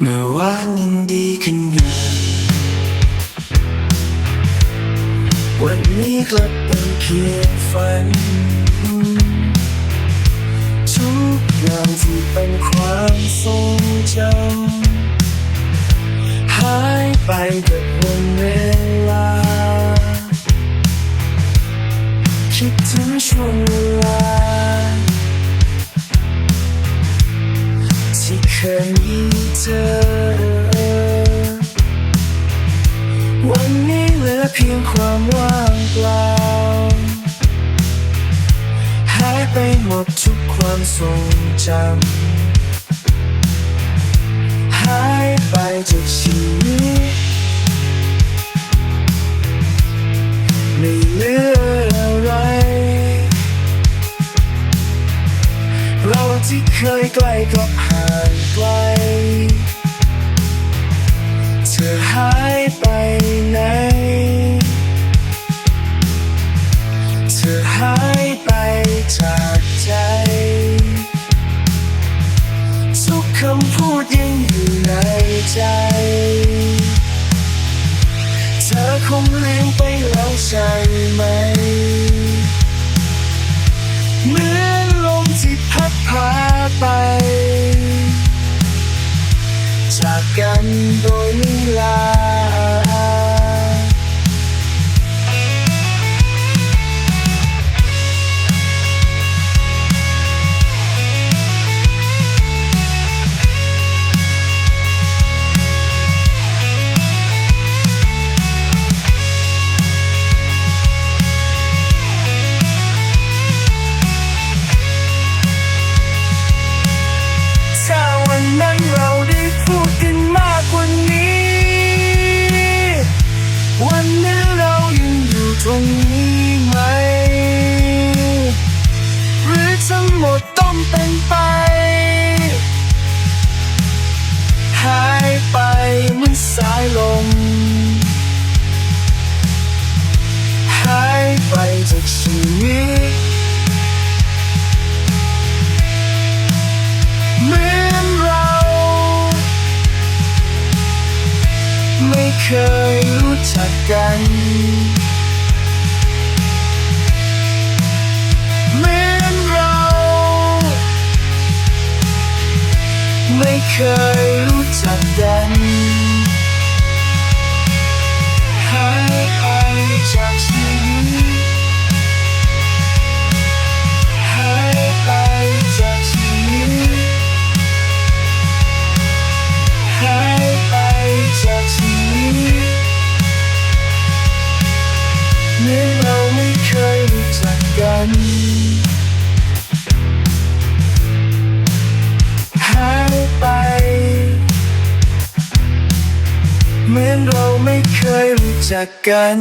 เมื่อวานยังดีขึ้นอยู่วันนี้กลับเป็นเพียงฝัน ทุกอย่างที่เป็นความทรงจำหายไปกับวันเวลา คิดถึงช่วง เพียงความว่างเปล่า หายไปหมดทุกความทรงจำ หายไปจากชีวิต ไม่เหลืออะไร เราที่เคยใกล้ก็ห่างไกล เธอหายไป จ จากชีวิตเหมือนเรา ไม่เคยรู้จักกันเหมือนเรา ไม่เคยรู้จัก เหมือนเราไม่เคยรู้จักกันหายไป เหมือนเราไม่เคยรู้จักกัน